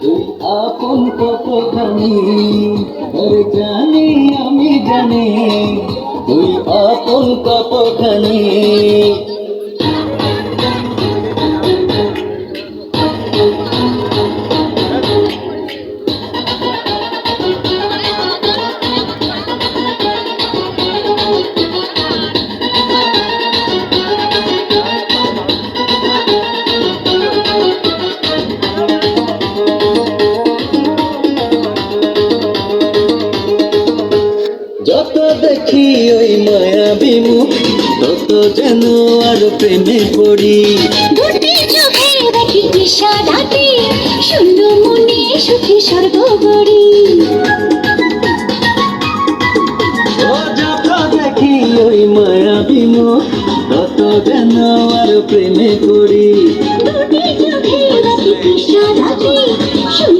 তুই কত কতখানি ওরে জানি আমি জানি তুই আপন কতখানি দেখি ওই মায়া বিমু তত যেন আর প্রেমে পড়ি। দুটি চোখে দেখি বিষাদাতে শূন্য মনে সুখে স্বর্গ গড়ি দেখি ওই তত যেন আর প্রেমে পড়ি। দুটি চোখে দেখি মনে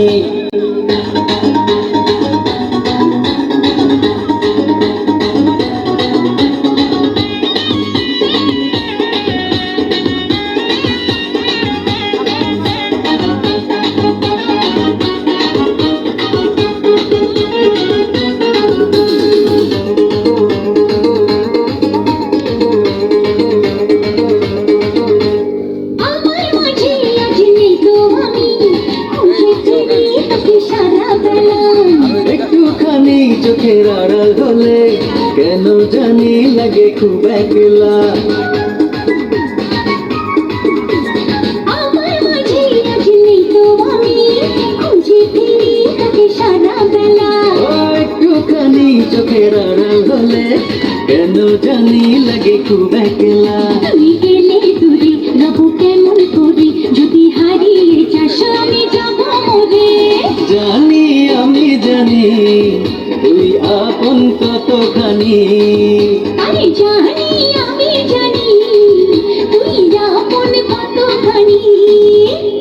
চোখের আড়াল হলে কেন জানি লাগে খুব একলা। একটুখানি চোখের আড়াল হলে কেন জানি লাগে খুব একলা। জানি আমি জানি। তুই আপন কতখানি আরে জানি আমি জানি তুই আপন কতখানি।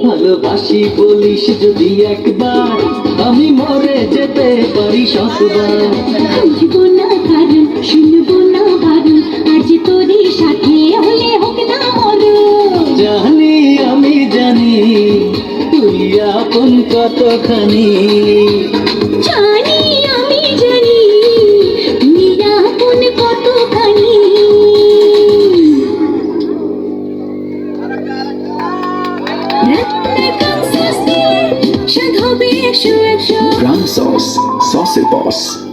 ভালোবাসি বলিস যদি একবার আমি মরে যেতে পারি শতবার খুঁজবো না কারণ শুনব না বারণ আজ তোরই সাথে হলে হোক না জানি আমি জানি তুই আপন কতখানি। povos.